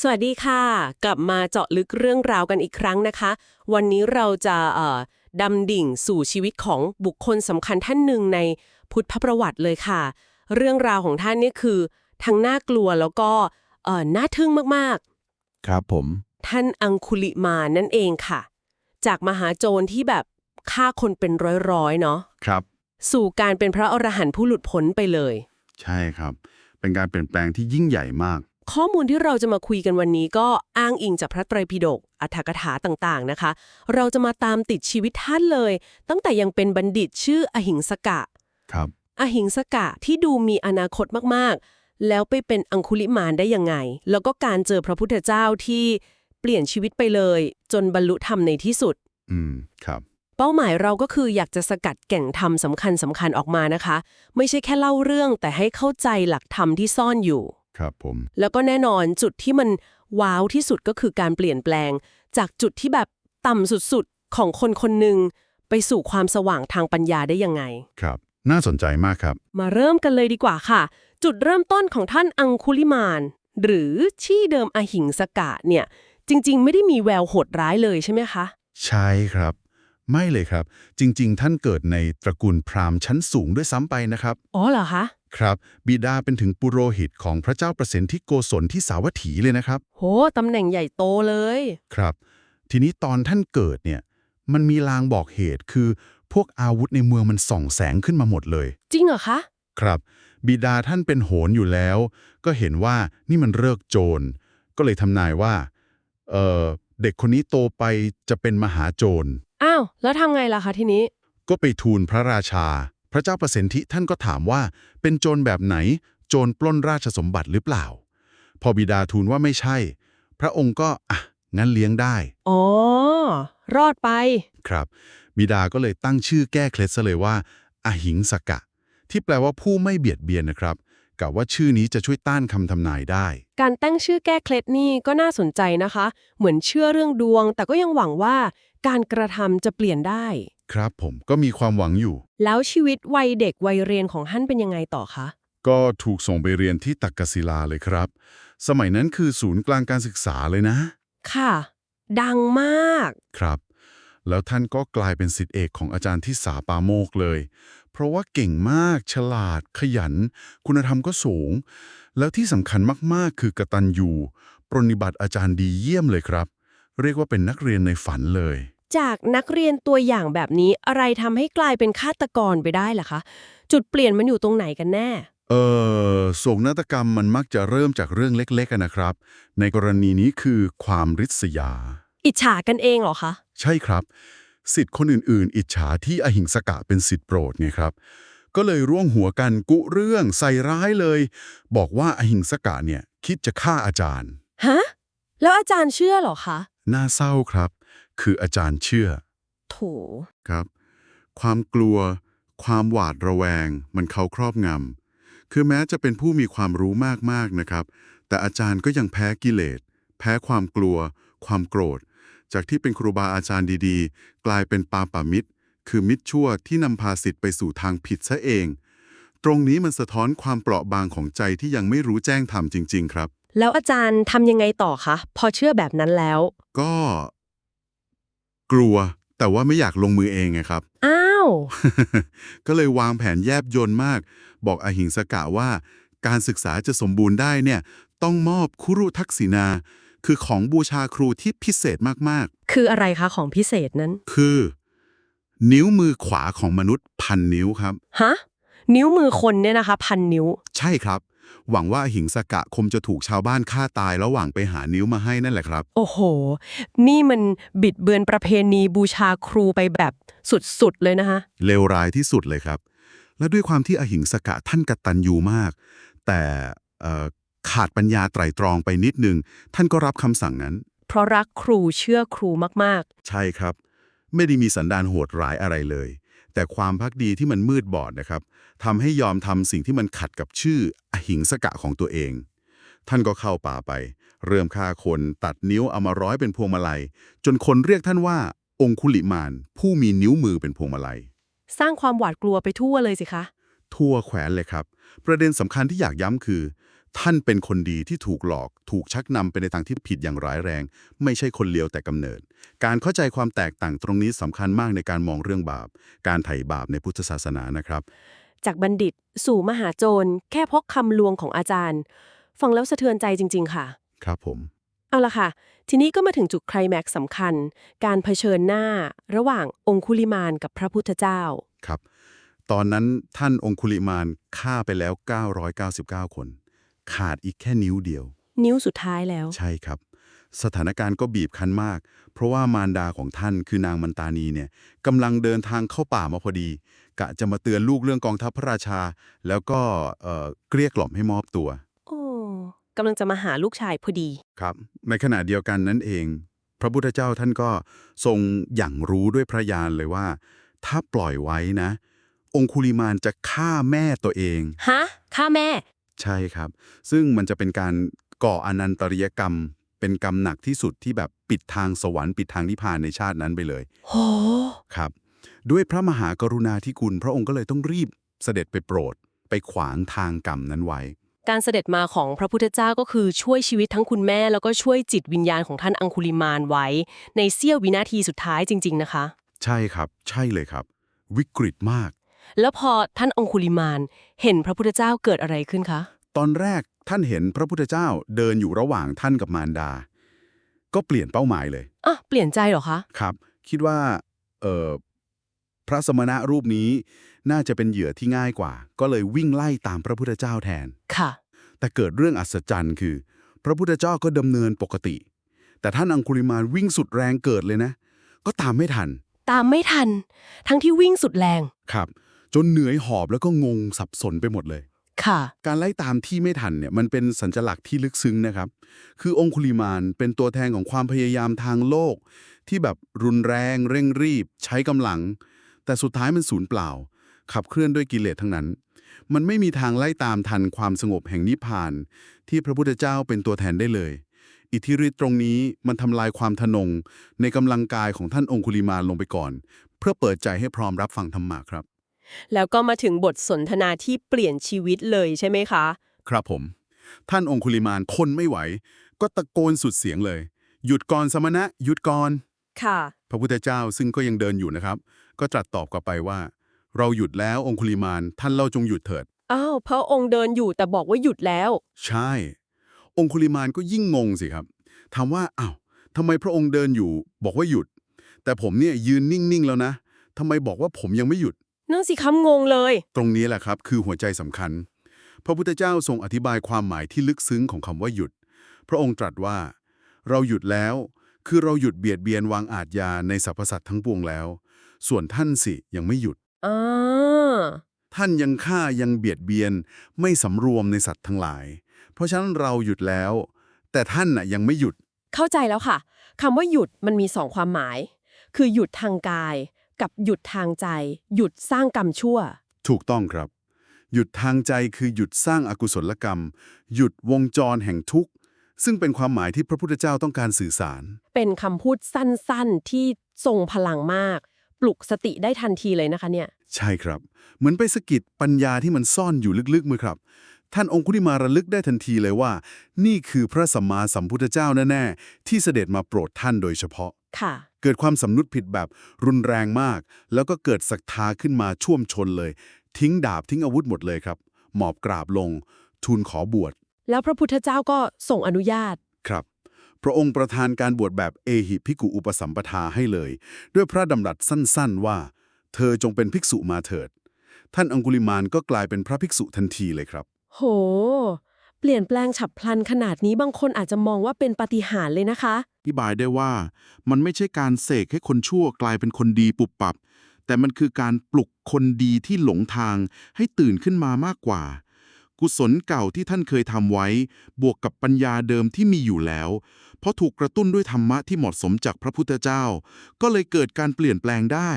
สวัสดีค่ะ กลับมาเจาะลึกเรื่องราวกันอีกครั้งนะคะ วันนี้เราจะเอ่อดำดิ่งสู่ชีวิตของบุคคลสำคัญท่านหนึ่งในพุทธประวัติเลยค่ะ เรื่องราวของท่านนี่คือทั้งน่ากลัวแล้วก็เอ่อน่าทึ่งมากครับผม ๆ ท่านอังคุลิมานั่นเองค่ะ จากมหาโจรที่แบบฆ่าคนเป็นร้อยๆเนาะครับ สู่การเป็นพระอรหันต์ผู้หลุดพ้นไปเลย ใช่ครับ เป็นการเปลี่ยนแปลงที่ยิ่งใหญ่มาก ข้อมูลที่เราจะมาคุยกันวันนี้ก็อ้างอิงจากพระไตรปิฎกอัฏฐกถาต่างๆนะคะ เราจะมาตามติดชีวิตท่านเลย ตั้งแต่ยังเป็นบัณฑิตชื่ออหิงสกะ ครับ อหิงสกะที่ดูมีอนาคตมากๆ แล้วไปเป็นอังคุลิมานได้ยังไง แล้วก็การเจอพระพุทธเจ้าที่เปลี่ยนชีวิตไปเลย จนบรรลุธรรมในที่สุด อืม ครับ เป้าหมายเราก็คืออยากจะสกัดแก่งธรรมสำคัญสำคัญๆออกมานะคะ ไม่ใช่แค่เล่าเรื่องแต่ให้เข้าใจหลักธรรมที่ซ่อนอยู่ ครับผม แล้วก็แน่นอนจุดที่มันว้าวที่สุดก็คือการเปลี่ยนแปลง จากจุดที่แบบต่ำสุดๆ ของคนคนหนึ่งไปสู่ความสว่างทางปัญญาได้ยังไง ครับ น่าสนใจมากครับ มาเริ่มกันเลยดีกว่าค่ะ จุดเริ่มต้นของท่านอังคุลิมาน หรือชื่อเดิมอหิงสกะเนี่ย จริง ๆ ไม่ได้มีแววโหดร้ายเลยใช่ไหมคะ ใช่ครับ ไม่เลยครับ จริง ๆ ท่านเกิดในตระกูลพราหมณ์ชั้นสูงด้วยซ้ำไปนะครับ อ๋อเหรอคะ ครับ บิดาเป็นถึงปุโรหิตของพระเจ้าประสิทธิโกศลที่สาวัตถีเลยนะครับ โหตำแหน่งใหญ่โตเลย ครับ ทีนี้ตอนท่านเกิดเนี่ย มันมีลางบอกเหตุคือ พวกอาวุธในเมืองมันส่องแสงขึ้นมาหมดเลย จริงเหรอคะ ครับ บิดาท่านเป็นโหรอยู่แล้ว ก็เห็นว่านี่มันเลิกโจร ก็เลยทำนายว่า เออเด็กคนนี้โตไปจะเป็นมหาโจร อ้าว แล้วทำไงล่ะคะทีนี้ ก็ไปทูลพระราชา พระเจ้าประสิทธิท่านก็ถามว่าเป็นโจรแบบไหน โจรปล้นราชสมบัติหรือเปล่า พอบิดาทูลว่าไม่ใช่ พระองค์ก็อะงั้นเลี้ยงได้อ๋อรอดไป ครับ บิดาก็เลยตั้งชื่อแก้เคล็ดซะเลยว่าอหิงสกะ ที่แปลว่าผู้ไม่เบียดเบียนนะครับกะว่าชื่อนี้จะช่วยต้านคำทำนายได้ การตั้งชื่อแก้เคล็ดนี่ก็น่าสนใจนะคะ เหมือนเชื่อเรื่องดวง แต่ก็ยังหวังว่าการกระทำจะเปลี่ยนได้ ครับผมก็มีความหวังอยู่ แล้วชีวิตวัยเด็กวัยเรียนของท่านเป็นยังไงต่อคะ ก็ถูกส่งไปเรียนที่ตักกศิลาเลยครับ สมัยนั้นคือศูนย์กลางการศึกษาเลยนะ ค่ะ ดังมาก ครับ แล้วท่านก็กลายเป็นศิษย์เอกของอาจารย์ที่สาปาโมกเลย เพราะว่าเก่งมาก ฉลาด ขยัน คุณธรรมก็สูง แล้วที่สำคัญมากๆ คือกตัญญูปรนนิบัติอาจารย์ดีเยี่ยมเลยครับ เรียกว่าเป็นนักเรียนในฝันเลย จากนักเรียนตัวอย่างแบบนี้อะไรทำให้กลายเป็นฆาตกรไปได้ล่ะคะ จุดเปลี่ยนมันอยู่ตรงไหนกันแน่ เออโศกนาฏกรรมมันมักจะเริ่มจากเรื่องเล็กๆอะนะครับ ในกรณีนี้คือความริษยา อิจฉากันเองเหรอคะ ใช่ครับ สิทธิ์คนอื่นๆ อิจฉาที่อหิงสกะเป็นสิทธิ์โปรดไงครับ ก็เลยร่วมหัวกันกุเรื่องใส่ร้ายเลย บอกว่าอหิงสกะเนี่ยคิดจะฆ่าอาจารย์ ฮะ แล้วอาจารย์เชื่อเหรอคะ น่าเศร้าครับ คืออาจารย์เชื่อ โถ ครับ ความกลัว ความหวาดระแวง มันเขาครอบงำคือแม้จะเป็นผู้มีความรู้มากๆนะครับ แต่อาจารย์ก็ยังแพ้กิเลส แพ้ความกลัว ความโกรธ จากที่เป็นครูบาอาจารย์ดีๆ กลายเป็นปาปามิตร คือมิตรชั่วที่นำพาสิทธิ์ไปสู่ทางผิดซะเอง ตรงนี้มันสะท้อนความเปราะบางของใจที่ยังไม่รู้แจ้งธรรมจริง ๆ ครับ แล้วอาจารย์ทำยังไงต่อคะ พอเชื่อแบบนั้นแล้ว ก็ กลัวแต่ว่าไม่อยากลงมือเองไงครับ อ้าว ก็เลยวางแผนแยบยนต์มาก บอกอหิงสกะว่า การศึกษาจะสมบูรณ์ได้เนี่ย ต้องมอบคุรุทักษิณาคือของบูชาครูที่พิเศษมากคืออะไรคะของพิเศษนั้น ๆ คือ นิ้วมือขวาของมนุษย์พันนิ้วครับ ฮะ นิ้วมือคนเนี่ยนะคะ พันนิ้ว ใช่ครับ หวังว่าอหิงสกะคมจะถูกชาวบ้านฆ่าตายระหว่างไปหานิ้วมาให้นั่นแหละครับ โอ้โห นี่มันบิดเบือนประเพณีบูชาครูไปแบบสุดๆเลยนะคะเลวร้ายที่สุดเลยครับ และด้วยความที่อหิงสกะท่านกตัญญูมาก แต่เอ่อขาดปัญญาไตร่ตรองไปนิดนึง ท่านก็รับคำสั่งนั้น เพราะรักครูเชื่อครูมากใช่ครับ ไม่ได้มีสันดานโหดร้ายอะไรเลย แต่ความพักดีที่มันมืดบอดนะครับทำให้ยอมทำสิ่งที่มันขัดกับชื่ออหิงสกะของตัวเอง ท่านก็เข้าป่าไป เริ่มฆ่าคนตัดนิ้วเอามาร้อยเป็นพวงมาลัย จนคนเรียกท่านว่า องคุลิมาน ผู้มีนิ้วมือเป็นพวงมาลัยๆสร้างความหวาดกลัวไปทั่วเลยสิคะ ทั่วแขวนเลยครับ ประเด็นสำคัญที่อยากย้ำคือ ท่านเป็นคนดีที่ถูกหลอก ถูกชักนำไปในทางที่ผิดอย่างร้ายแรง ไม่ใช่คนเลวแต่กำเนิด การเข้าใจความแตกต่างตรงนี้สำคัญมากในการมองเรื่องบาป การไถ่บาปในพุทธศาสนานะครับ จากบัณฑิตสู่มหาโจร แค่เพราะคำลวงของอาจารย์ ฟังแล้วสะเทือนใจจริง ๆ ค่ะ ครับผม เอาละค่ะ ทีนี้ก็มาถึงจุดไคลแม็กซ์สำคัญ การเผชิญหน้า ระหว่างองคุลิมานกับพระพุทธเจ้า ครับ ตอนนั้นท่านองคุลิมานฆ่าไปแล้ว 999 คน ขาดอีกแค่นิ้วเดียว นิ้วสุดท้ายแล้ว ใช่ครับ สถานการณ์ก็บีบคั้นมาก เพราะว่ามารดาของท่านคือนางมันตานีเนี่ยกำลังเดินทางเข้าป่ามาพอดี กะจะมาเตือนลูกเรื่องกองทัพพระราชา แล้วก็เอ่อเกลี้ยกล่อมให้มอบตัว โอ้กำลังจะมาหาลูกชายพอดี ครับ ในขณะเดียวกันนั่นเอง พระพุทธเจ้าท่านก็ทรงอย่างรู้ด้วยพระญาณเลยว่า ถ้าปล่อยไว้นะ องคุลิมานจะฆ่าแม่ตัวเอง ฮะฆ่าแม่ ใช่ครับ ซึ่งมันจะเป็นการก่ออนันตริยกรรม เป็นกรรมหนักที่สุดที่แบบปิดทางสวรรค์ปิดทางนิพพานในชาตินั้นไปเลยโหครับ ด้วยพระมหากรุณาธิคุณ พระองค์ก็เลยต้องรีบเสด็จไปโปรด ไปขวางทางกรรมนั้นไว้ การเสด็จมาของพระพุทธเจ้าก็คือช่วยชีวิตทั้งคุณแม่ แล้วก็ช่วยจิตวิญญาณของท่านอังคุลิมานไว้ ในเสี้ยววินาทีสุดท้ายจริง ๆ นะคะ ใช่ครับ ใช่เลยครับ วิกฤตมาก แล้วพอท่านองคุลิมานเห็นพระพุทธเจ้าเกิดอะไรขึ้นคะ ตอนแรกท่านเห็นพระพุทธเจ้าเดินอยู่ระหว่างท่านกับมารดา ก็เปลี่ยนเป้าหมายเลยอะเปลี่ยนใจเหรอคะ ครับ คิดว่าเอ่อพระสมณะรูปนี้น่าจะเป็นเหยื่อที่ง่ายกว่า ก็เลยวิ่งไล่ตามพระพุทธเจ้าแทน ค่ะ แต่เกิดเรื่องอัศจรรย์คือ พระพุทธเจ้าก็ดำเนินปกติ แต่ท่านอังคุลิมานวิ่งสุดแรงเกิดเลยนะ ก็ตามไม่ทัน ตามไม่ทัน ทั้งที่วิ่งสุดแรง ครับ จนเหนื่อยหอบแล้วก็งงสับสนไปหมดเลย ค่ะ การไล่ตามที่ไม่ทันเนี่ยมันเป็นสัญลักษณ์ที่ลึกซึ้งนะครับ คือองคุลิมานเป็นตัวแทนของความพยายามทางโลก ที่แบบรุนแรงเร่งรีบ ใช้กำลัง แต่สุดท้ายมันสูญเปล่า ขับเคลื่อนด้วยกิเลสทั้งนั้น มันไม่มีทางไล่ตามทันความสงบแห่งนิพพาน ที่พระพุทธเจ้าเป็นตัวแทนได้เลย อิทธิฤทธิ์ตรงนี้มันทำลายความทะนง ในกำลังกายของท่านองคุลิมานลงไปก่อน เพื่อเปิดใจให้พร้อมรับฟังธรรมะครับ แล้วก็มาถึงบทสนทนาที่เปลี่ยนชีวิตเลยใช่ไหมคะ ครับผม ท่านองคุลิมานทนไม่ไหว ก็ตะโกนสุดเสียงเลย หยุดก่อนสมณะ หยุดก่อน ค่ะ พระพุทธเจ้าซึ่งก็ยังเดินอยู่นะครับ ก็ตรัสตอบกลับไปว่า เราหยุดแล้วองคุลิมานท่านเล่าจงหยุดเถิด อ้าวพระองค์เดินอยู่แต่บอกว่าหยุดแล้ว ใช่ องคุลิมานก็ยิ่งงงสิครับถามว่าอ้าวทำไมพระองค์เดินอยู่ บอกว่าหยุด แต่ผมเนี่ยยืนนิ่งๆแล้วนะทำไมบอกว่าผมยังไม่หยุด นั่นสิคำงงเลย ตรงนี้แหละครับคือหัวใจสำคัญ พระพุทธเจ้าทรงอธิบายความหมายที่ลึกซึ้งของคำว่าหยุด พระองค์ตรัสว่า เราหยุดแล้ว คือเราหยุดเบียดเบียนวางอาทยาในสรรพสัตว์ทั้งปวงแล้ว ส่วนท่านสิยังไม่หยุดอ่าท่านยังฆ่ายังเบียดเบียนไม่สำรวมในสัตว์ทั้งหลาย เพราะฉะนั้นเราหยุดแล้ว แต่ท่านน่ะยังไม่หยุด เข้าใจแล้วค่ะคำว่าหยุดมันมีสองความหมาย คือหยุดทางกาย กับหยุดทางใจ หยุดสร้างกรรมชั่ว ถูกต้องครับ หยุดทางใจคือหยุดสร้างอากุศลกรรม หยุดวงจรแห่งทุกข์ ซึ่งเป็นความหมายที่พระพุทธเจ้าต้องการสื่อสาร เป็นคำพูดสั้นๆที่ทรงพลังมาก ปลุกสติได้ทันทีเลยนะคะเนี่ย ใช่ครับ เหมือนไปสะกิดปัญญาที่มันซ่อนอยู่ลึกๆมือครับ ท่านองคุลิมาระลึกได้ทันทีเลยว่า นี่คือพระสัมมาสัมพุทธเจ้าแน่ๆที่เสด็จมาโปรดท่านโดยเฉพาะ ค่ะ เกิดความสำนึกผิดแบบรุนแรงมาก แล้วก็เกิดศรัทธาขึ้นมาช่วมชนเลย ทิ้งดาบทิ้งอาวุธหมดเลยครับ หมอบกราบลง ทูลขอบวช แล้วพระพุทธเจ้าก็ส่งอนุญาต ครับ พระองค์ประทานการบวชแบบเอหิภิกขุอุปสัมปทาให้เลย ด้วยพระดำรัสสั้นๆ ว่า เธอจงเป็นภิกษุมาเถิด ท่านอังคุลิมานก็กลายเป็นพระภิกษุทันทีเลยครับ โหเปลี่ยนแปลงฉับพลันขนาดนี้บางคนอาจจะมองว่าเป็นปาฏิหาริย์เลยนะคะ อธิบายได้ว่ามันไม่ใช่การเสกให้คนชั่วกลายเป็นคนดีปุบปับ แต่มันคือการปลุกคนดีที่หลงทางให้ตื่นขึ้นมามากกว่า กุศลเก่าที่ท่านเคยทำไว้ บวกกับปัญญาเดิมที่มีอยู่แล้ว เพราะถูกกระตุ้นด้วยธรรมะที่เหมาะสมจากพระพุทธเจ้า ก็เลยเกิดการเปลี่ยนแปลงได้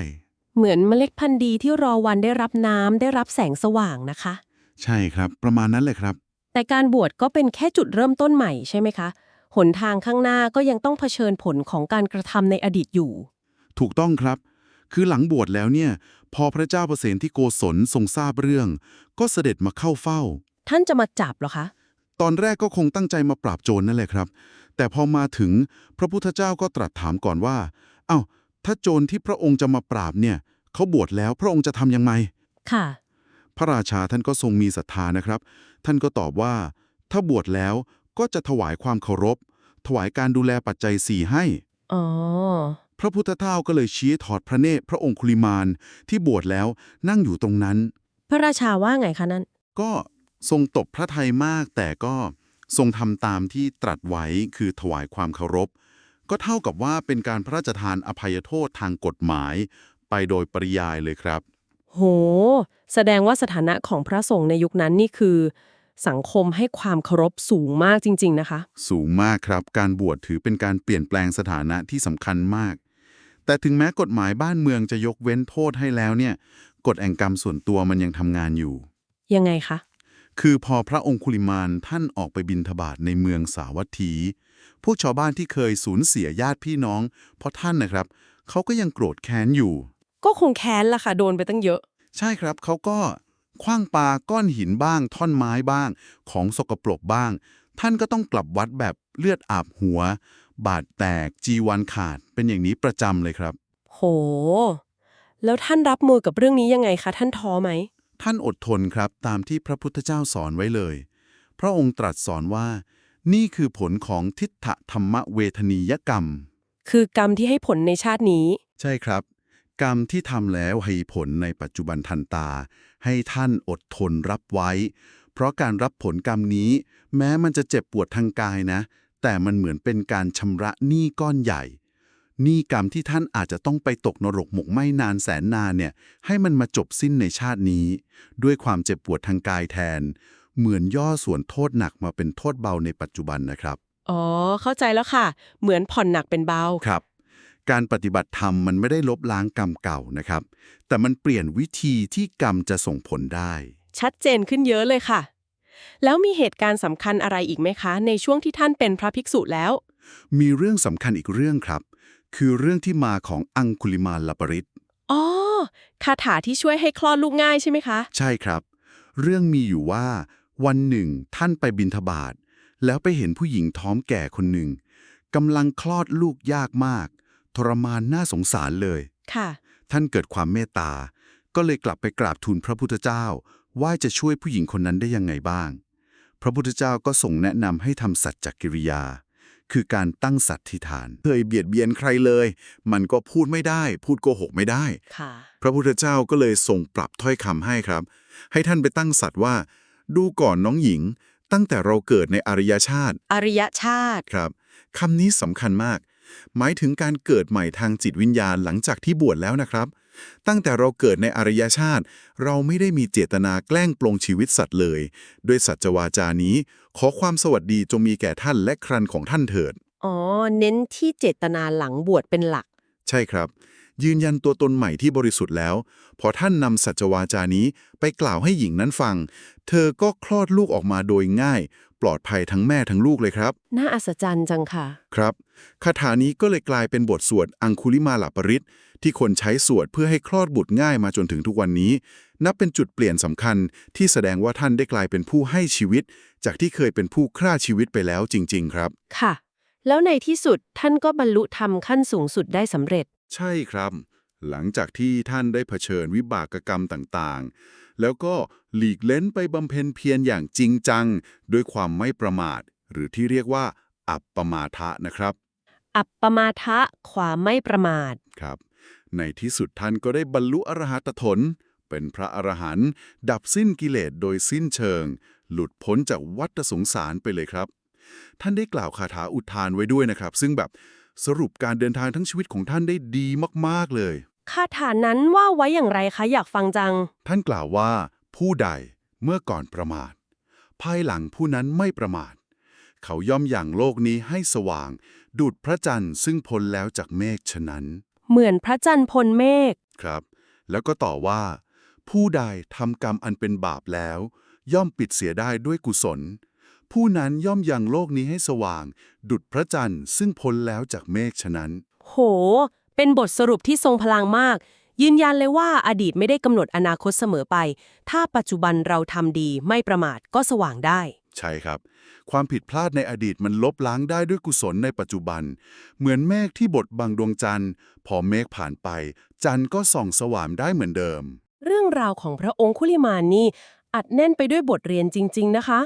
เหมือนเมล็ดพันธุ์ดีที่รอวันได้รับน้ำได้รับแสงสว่างนะคะ ใช่ครับ ประมาณนั้นเลยครับ แต่การบวชก็เป็นแค่จุดเริ่มต้นใหม่ใช่ไหมคะ หนทางข้างหน้าก็ยังต้องเผชิญผลของการกระทำในอดีตอยู่ ถูกต้องครับ คือหลังบวชแล้วเนี่ย พอพระเจ้าประเสนที่โกศลทรงทราบเรื่อง ก็เสด็จมาเข้าเฝ้า ท่านจะมาจับเหรอคะ ตอนแรกก็คงตั้งใจมาปราบโจรนั่นแหละครับ แต่พอมาถึงพระพุทธเจ้าก็ตรัสถามก่อนว่า เอ้า ถ้าโจรที่พระองค์จะมาปราบเนี่ย เขาบวชแล้วพระองค์จะทำยังไง ค่ะ พระราชาท่านก็ทรงมีศรัทธานะครับ ท่านก็ตอบว่า ถ้าบวชแล้วก็จะถวายความเคารพ ถวายการดูแลปัจจัยสี่ให้ อ๋อ พระพุทธเจ้าก็เลยชี้ถอดพระเนตรพระองคุลิมานที่บวชแล้วนั่งอยู่ตรงนั้น พระราชาว่าไงคะนั่นก็ทรงตบพระทัยมาก แต่ก็ทรงทำตามที่ตรัสไว้คือถวายความเคารพ ก็เท่ากับว่าเป็นการพระราชทานอภัยโทษทางกฎหมาย ไปโดยปริยายเลยครับ โห แสดงว่าสถานะของพระสงฆ์ในยุคนั้นนี่คือ สังคมให้ความเคารพสูงมากจริง ๆ นะคะ สูงมากครับ การบวชถือเป็นการเปลี่ยนแปลงสถานะที่สำคัญมาก แต่ถึงแม้กฎหมายบ้านเมืองจะยกเว้นโทษให้แล้วเนี่ย กฎแห่งกรรมส่วนตัวมันยังทำงานอยู่ ยังไงคะ คือพอพระองคุลิมานท่านออกไปบินทบาทในเมืองสาวัตถี พวกชาวบ้านที่เคยสูญเสียญาติพี่น้อง เพราะท่านนะครับ เขาก็ยังโกรธแค้นอยู่ ก็คงแค้นละค่ะ โดนไปตั้งเยอะ ใช่ครับเขาก็คว้างปาก้อนหินบ้าง ท่อนไม้บ้าง ของสกปรกบ้าง ท่านก็ต้องกลับวัดแบบเลือดอาบหัว บาดแตกจีวันขาดเป็นอย่างนี้ประจำเลยครับ โห แล้วท่านรับมือกับเรื่องนี้ยังไงคะ ท่านท้อไหม ท่านอดทนครับตามที่พระพุทธเจ้าสอนไว้เลย พระองค์ตรัสสอนว่า นี่คือผลของทิฏฐธรรมเวทนียกรรม คือกรรมที่ให้ผลในชาตินี้ ใช่ครับ กรรมที่ทำแล้วให้ผลในปัจจุบันทันตา ให้ท่านอดทนรับไว้ เพราะการรับผลกรรมนี้ แม้มันจะเจ็บปวดทางกายนะ แต่มันเหมือนเป็นการชำระหนี้ก้อนใหญ่หนี้กรรมที่ท่านอาจจะต้องไปตกนรกหมกไหม้นานแสนนานเนี่ย ให้มันมาจบสิ้นในชาตินี้ ด้วยความเจ็บปวดทางกายแทน เหมือนย่อส่วนโทษหนักมาเป็นโทษเบาในปัจจุบันนะครับ อ๋อ เข้าใจแล้วค่ะ เหมือนผ่อนหนักเป็นเบาครับ การปฏิบัติธรรมมันไม่ได้ลบล้างกรรมเก่านะครับ แต่มันเปลี่ยนวิธีที่กรรมจะส่งผลได้ ชัดเจนขึ้นเยอะเลยค่ะ แล้วมีเหตุการณ์สำคัญอะไรอีกไหมคะ ในช่วงที่ท่านเป็นพระภิกษุแล้ว มีเรื่องสำคัญอีกเรื่องครับ คือเรื่องที่มาของอังคุลิมาลปริตอ๋อคาถาที่ช่วยให้คลอดลูกง่ายใช่ไหมคะ ใช่ครับ เรื่องมีอยู่ว่า วันหนึ่งท่านไปบินทบาทแล้วไปเห็นผู้หญิงท้องแก่คนหนึ่งกำลังคลอดลูกยากมาก ทรมานน่าสงสารเลย ค่ะ ท่านเกิดความเมตตา ก็เลยกลับไปกราบทูลพระพุทธเจ้า ว่าจะช่วยผู้หญิงคนนั้นได้ยังไงบ้าง พระพุทธเจ้าก็ส่งแนะนำให้ทำสัจจกิริยา คือการตั้งสัตย์ทิฐาน เคยเบียดเบียนใครเลย มันก็พูดไม่ได้ พูดโกหกไม่ได้ ค่ะ พระพุทธเจ้าก็เลยส่งปรับถ้อยคำให้ครับ ให้ท่านไปตั้งสัตว์ว่า ดูก่อนน้องหญิง ตั้งแต่เราเกิดในอริยชาติ อริยชาติ ครับคำนี้สำคัญมาก หมายถึงการเกิดใหม่ทางจิตวิญญาณหลังจากที่บวชแล้วนะครับ ตั้งแต่เราเกิดในอริยชาติ เราไม่ได้มีเจตนาแกล้งปลงชีวิตสัตว์เลย ด้วยสัจวาจานี้ ขอความสวัสดีจงมีแก่ท่านและครันของท่านเถิด อ๋อ เน้นที่เจตนาหลังบวชเป็นหลัก ใช่ครับ ยืนยันตัวตนใหม่ที่บริสุทธิ์แล้ว พอท่านนำสัจวาจานี้ไปกล่าวให้หญิงนั้นฟัง เธอก็คลอดลูกออกมาโดยง่าย ปลอดภัยทั้งแม่ทั้งลูกเลยครับ น่าอัศจรรย์จังค่ะ ครับคาถานี้ก็เลยกลายเป็นบทสวดอังคุลิมาลปริตที่คนใช้สวดเพื่อให้คลอดบุตรง่ายมาจนถึงทุกวันนี้ นับเป็นจุดเปลี่ยนสำคัญที่แสดงว่าท่านได้กลายเป็นผู้ให้ชีวิต จากที่เคยเป็นผู้ฆ่าชีวิตไปแล้วจริง ๆ ครับ ค่ะ แล้วในที่สุดท่านก็บรรลุธรรมขั้นสูงสุดได้สำเร็จ ใช่ครับ หลังจากที่ท่านได้เผชิญวิบากกรรมต่างๆ แล้วก็หลีกเล้นไปบำเพ็ญเพียรอย่างจริงจัง ด้วยความไม่ประมาท หรือที่เรียกว่า อัปปมาทะนะครับ อัปปมาทะความไม่ประมาทครับ ในที่สุดท่านก็ได้บรรลุอรหัตผลเป็นพระอรหันต์ดับสิ้นกิเลสโดยสิ้นเชิง หลุดพ้นจากวัฏสงสารไปเลยครับ ท่านได้กล่าวคาถาอุทานไว้ด้วยนะครับ ซึ่งแบบ สรุปการเดินทางทั้งชีวิตของท่านได้ดีมาก ๆ เลย คาถานั้นว่าไว้อย่างไรคะอยากฟังจัง ท่านกล่าวว่า ผู้ใดเมื่อก่อนประมาท ภายหลังผู้นั้นไม่ประมาท เขาย่อมอย่างโลกนี้ให้สว่าง ดุดพระจันทร์ซึ่งพ้นแล้วจากเมฆฉะนั้น เหมือนพระจันทร์พลเมฆครับ แล้วก็ต่อว่า ผู้ใดทำกรรมอันเป็นบาปแล้ว ย่อมปิดเสียได้ด้วยกุศล ผู้นั้นย่อมยังโลกนี้ให้สว่าง ดุดพระจันทร์ซึ่งพ้นแล้วจากเมฆฉะนั้น โห เป็นบทสรุปที่ทรงพลังมาก ยืนยันเลยว่าอดีตไม่ได้กำหนดอนาคตเสมอไป ถ้าปัจจุบันเราทำดีไม่ประมาทก็สว่างได้ ใช่ครับ ความผิดพลาดในอดีตมันลบล้างได้ด้วยกุศลในปัจจุบัน เหมือนเมฆที่บดบังดวงจันทร์ พอเมฆผ่านไป จันทร์ก็ส่องสว่างได้เหมือนเดิม เรื่องราวของพระองคุลิมานนี่อัดแน่นไปด้วยบทเรียนจริง ๆ นะคะ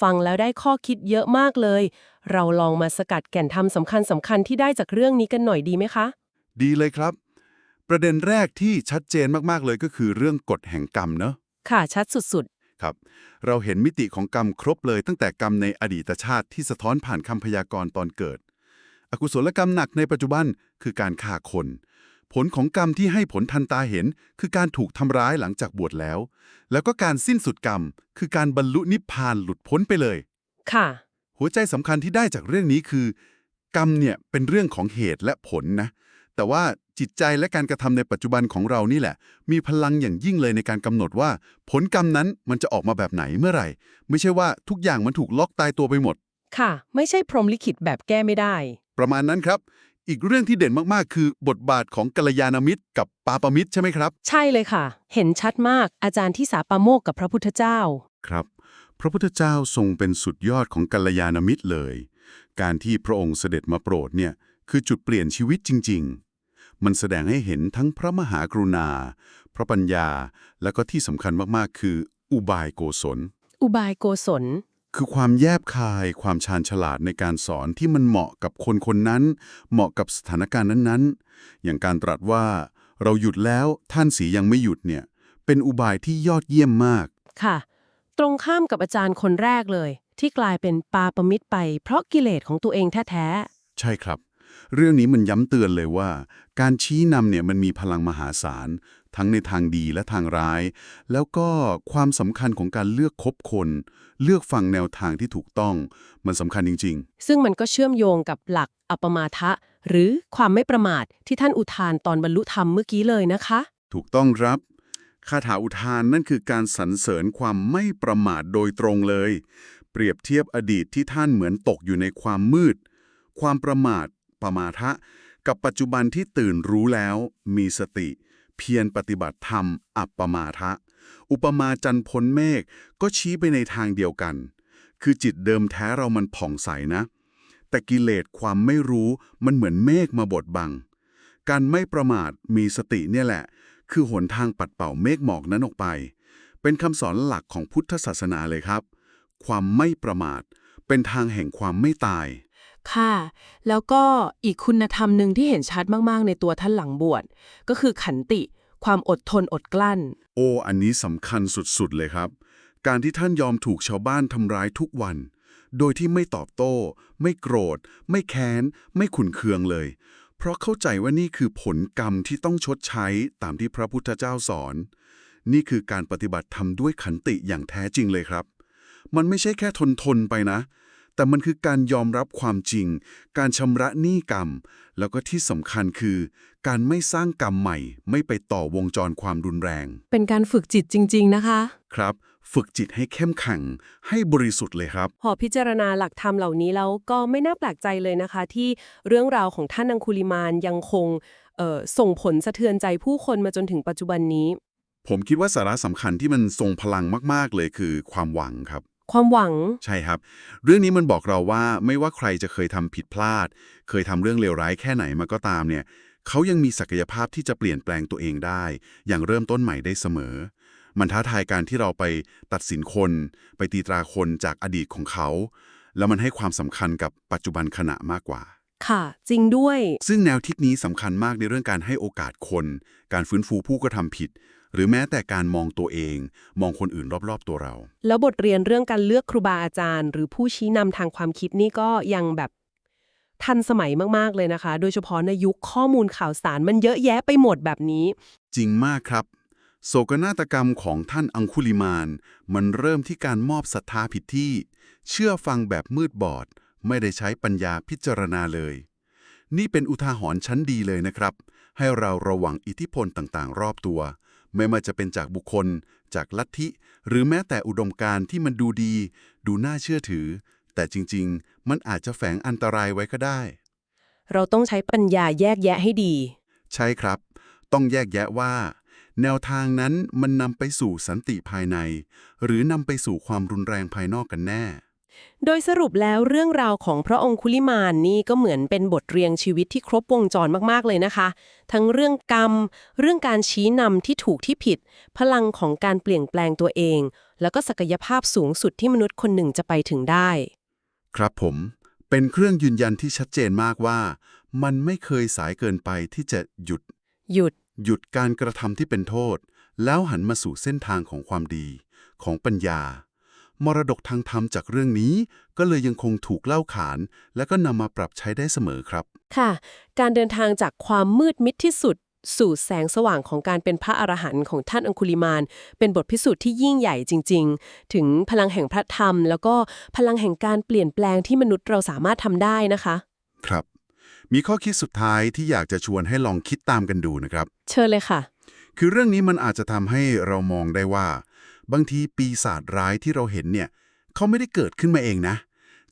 ฟังแล้วได้ข้อคิดเยอะมากเลย เราลองมาสกัดแก่นธรรมสำคัญสำคัญๆที่ได้จากเรื่องนี้กันหน่อยดีไหมคะ ดีเลยครับ ประเด็นแรกที่ชัดเจนมากๆเลยก็คือเรื่องกฎแห่งกรรมเนอะค่ะชัดสุดครับ เราเห็นมิติของกรรมครบเลยตั้งแต่กรรมในอดีตชาติที่สะท้อนผ่านคำพยากรณ์ตอนเกิด อกุศลกรรมหนักในปัจจุบันคือการฆ่าคน ผลของกรรมที่ให้ผลทันตาเห็น คือการถูกทำร้ายหลังจากบวชแล้ว แล้วก็การสิ้นสุดกรรม คือการบรรลุนิพพานหลุดพ้นไปเลยๆค่ะ หัวใจสำคัญที่ได้จากเรื่องนี้คือ กรรมเนี่ยเป็นเรื่องของเหตุและผลนะ แต่ว่าจิตใจและการกระทำในปัจจุบันของเรานี่แหละ มีพลังอย่างยิ่งเลยในการกำหนดว่า ผลกรรมนั้นมันจะออกมาแบบไหนเมื่อไหร่ ไม่ใช่ว่าทุกอย่างมันถูกล็อกตายตัวไปหมด ค่ะ ไม่ใช่พรหมลิขิตแบบแก้ไม่ได้ ประมาณนั้นครับ อีกเรื่องที่เด่นมากๆ คือบทบาทของกัลยาณมิตรกับปาปมิตรใช่ไหมครับ ใช่เลยค่ะ เห็นชัดมากอาจารย์ที่สาปาโมกกับพระพุทธเจ้า ครับ พระพุทธเจ้าทรงเป็นสุดยอดของกัลยาณมิตรเลย การที่พระองค์เสด็จมาโปรดเนี่ยคือจุดเปลี่ยนชีวิตจริง ๆ มันแสดงให้เห็นทั้งพระมหากรุณา พระปัญญา แล้วก็ที่สำคัญมากๆ คือ อุบายโกศล อุบายโกศล คือความแยบคาย ความชาญฉลาดในการสอนที่มันเหมาะกับคนคนนั้น เหมาะกับสถานการณ์นั้นๆ อย่างการตรัสว่า เราหยุดแล้วท่านสียังไม่หยุดเนี่ย เป็นอุบายที่ยอดเยี่ยมมาก ค่ะ ตรงข้ามกับอาจารย์คนแรกเลย ที่กลายเป็นปาปมิตรไป เพราะกิเลสของตัวเองแท้ใช่ครับ เรื่องนี้มันย้ำเตือนเลยว่า การชี้นำเนี่ยมันมีพลังมหาศาล ทั้งในทางดีและทางร้าย แล้วก็ความสำคัญของการเลือกคบคน เลือกฟังแนวทางที่ถูกต้อง มันสำคัญจริงๆๆซึ่งมันก็เชื่อมโยงกับหลักอัปมาทะ หรือความไม่ประมาทที่ท่านอุทานตอนบรรลุธรรมเมื่อกี้เลยนะคะ ถูกต้องครับคาถาอุทานนั่นคือการสรรเสริญความไม่ประมาทโดยตรงเลย เปรียบเทียบอดีตที่ท่านเหมือนตกอยู่ในความมืด ความประมาทประมาทะ กับปัจจุบันที่ตื่นรู้แล้ว มีสติ เพียรปฏิบัติธรรม อัปปมาทะ อุปมาจันพ้นเมฆก็ชี้ไปในทางเดียวกัน คือจิตเดิมแท้เรามันผ่องใสนะ แต่กิเลสความไม่รู้มันเหมือนเมฆมาบดบัง การไม่ประมาทมีสติเนี่ยแหละ คือหนทางปัดเป่าเมฆหมอกนั้นออกไป เป็นคำสอนหลักของพุทธศาสนาเลยครับ ความไม่ประมาทเป็นทางแห่งความไม่ตาย ค่ะ แล้วก็อีกคุณธรรมหนึ่งที่เห็นชัดมาก ๆ ในตัวท่านหลังบวช ก็คือขันติ ความอดทนอดกลั้น โอ้ อันนี้สำคัญสุด ๆ เลยครับ การที่ท่านยอมถูกชาวบ้านทำร้ายทุกวัน โดยที่ไม่ตอบโต้ ไม่โกรธ ไม่แค้น ไม่ขุนเคืองเลย เพราะเข้าใจว่านี่คือผลกรรมที่ต้องชดใช้ตามที่พระพุทธเจ้าสอน นี่คือการปฏิบัติธรรมด้วยขันติอย่างแท้จริงเลยครับ มันไม่ใช่แค่ทนทนไปนะ แต่มันคือการยอมรับความจริง การชำระหนี้กรรม แล้วก็ที่สำคัญคือ การไม่สร้างกรรมใหม่ ไม่ไปต่อวงจรความรุนแรง เป็นการฝึกจิตจริง ๆ นะคะ ครับ ฝึกจิตให้เข้มแข็งให้บริสุทธิ์เลยครับ พอพิจารณาหลักธรรมเหล่านี้แล้วก็ไม่น่าแปลกใจเลยนะคะ ที่เรื่องราวของท่านอังคุลิมานยังคงเอ่อส่งผลสะเทือนใจผู้คนมาจนถึงปัจจุบันนี้ ผมคิดว่าสาระสำคัญที่มันทรงพลังมาก ๆ เลยคือความหวังครับ ความหวัง ใช่ครับ เรื่องนี้มันบอกเราว่าไม่ว่าใครจะเคยทำผิดพลาด เคยทำเรื่องเลวร้ายแค่ไหนมาก็ตามเนี่ย เขายังมีศักยภาพที่จะเปลี่ยนแปลงตัวเองได้ อย่างเริ่มต้นใหม่ได้เสมอ มันท้าทายการที่เราไปตัดสินคน ไปตีตราคนจากอดีตของเขา แล้วมันให้ความสำคัญกับปัจจุบันขณะมากกว่า ค่ะ จริงด้วย ซึ่งแนวคิดนี้สำคัญมากในเรื่องการให้โอกาสคน การฟื้นฟูผู้กระทำผิด หรือแม้แต่การมองตัวเอง มองคนอื่นรอบๆตัวเรา แล้วบทเรียนเรื่องการเลือกครูบาอาจารย์ หรือผู้ชี้นำทางความคิดนี่ก็ยังแบบทันสมัยมากๆเลยนะคะ โดยเฉพาะในยุคข้อมูลข่าวสารมันเยอะแยะไปหมดแบบนี้ จริงมากครับ โศกนาฏกรรมของท่านอังคุลิมาน มันเริ่มที่การมอบศรัทธาผิดที่ เชื่อฟังแบบมืดบอด ไม่ได้ใช้ปัญญาพิจารณาเลย นี่เป็นอุทาหรณ์ชั้นดีเลยนะครับ ให้เราระวังอิทธิพลต่างๆ รอบตัว ไม่ว่าจะเป็นจากบุคคล จากลัทธิ หรือแม้แต่อุดมการณ์ที่มันดูดี ดูน่าเชื่อถือ แต่จริงๆ มันอาจจะแฝงอันตรายไว้ก็ได้ เราต้องใช้ปัญญาแยกแยะให้ดี ใช่ครับ ต้องแยกแยะว่า แนวทางนั้นมันนำไปสู่สันติภายใน หรือนำไปสู่ความรุนแรงภายนอกกันแน่ โดยสรุปแล้วเรื่องราวของพระองคุลิมานนี่ก็เหมือนเป็นบทเรียงชีวิตที่ครบวงจรมากๆเลยนะคะ ทั้งเรื่องกรรม เรื่องการชี้นำที่ถูกที่ผิด พลังของการเปลี่ยนแปลงตัวเอง แล้วก็ศักยภาพสูงสุดที่มนุษย์คนหนึ่งจะไปถึงได้ ครับผม เป็นเครื่องยืนยันที่ชัดเจนมากว่า มันไม่เคยสายเกินไปที่จะหยุด หยุด หยุดการกระทำที่เป็นโทษ แล้วหันมาสู่เส้นทางของความดี ของปัญญา มรดกทางธรรมจากเรื่องนี้ก็เลยยังคงถูกเล่าขาน และก็นำมาปรับใช้ได้เสมอครับ ค่ะ การเดินทางจากความมืดมิดที่สุด สู่แสงสว่างของการเป็นพระอรหันต์ของท่านอังคุลิมาน เป็นบทพิสูจน์ที่ยิ่งใหญ่จริง ๆ ถึงพลังแห่งพระธรรม แล้วก็พลังแห่งการเปลี่ยนแปลงที่มนุษย์เราสามารถทำได้นะคะ ครับ มีข้อคิดสุดท้ายที่อยากจะชวนให้ลองคิดตามกันดูนะครับ เชิญเลยค่ะ คือเรื่องนี้มันอาจจะทำให้เรามองได้ว่า บางทีปีศาจร้ายที่เราเห็นเนี่ยเขาไม่ได้เกิดขึ้นมาเองนะ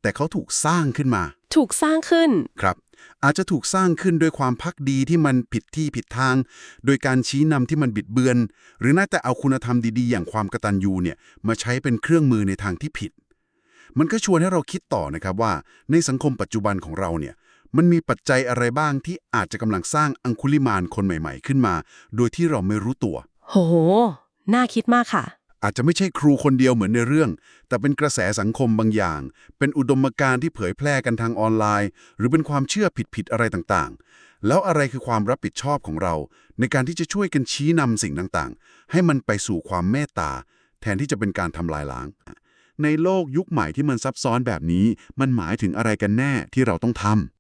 แต่เขาถูกสร้างขึ้นมา ถูกสร้างขึ้นครับ อาจจะถูกสร้างขึ้นด้วยความพักดีที่มันผิดที่ผิดทาง โดยการชี้นำที่มันบิดเบือน หรือน่าแต่เอาคุณธรรมดีๆ อย่างความกตัญญูเนี่ยมาใช้เป็นเครื่องมือในทางที่ผิด มันก็ชวนให้เราคิดต่อนะครับว่า ในสังคมปัจจุบันของเราเนี่ยมันมีปัจจัยอะไรบ้างที่อาจจะกำลังสร้างอังคุลิมานคนใหม่ ๆ ขึ้นมา โดยที่เราไม่รู้ตัว โห น่าคิดมากค่ะ อาจจะไม่ใช่ครูคนเดียวเหมือนในเรื่อง แต่เป็นกระแสสังคมบางอย่าง เป็นอุดมการณ์ที่เผยแพร่กันทางออนไลน์ หรือเป็นความเชื่อผิดๆอะไรต่างๆ แล้วอะไรคือความรับผิดชอบของเรา ในการที่จะช่วยกันชี้นำสิ่งต่างๆ ให้มันไปสู่ความเมตตา แทนที่จะเป็นการทำลายล้าง ในโลกยุคใหม่ที่มันซับซ้อนแบบนี้ มันหมายถึงอะไรกันแน่ที่เราต้องทำ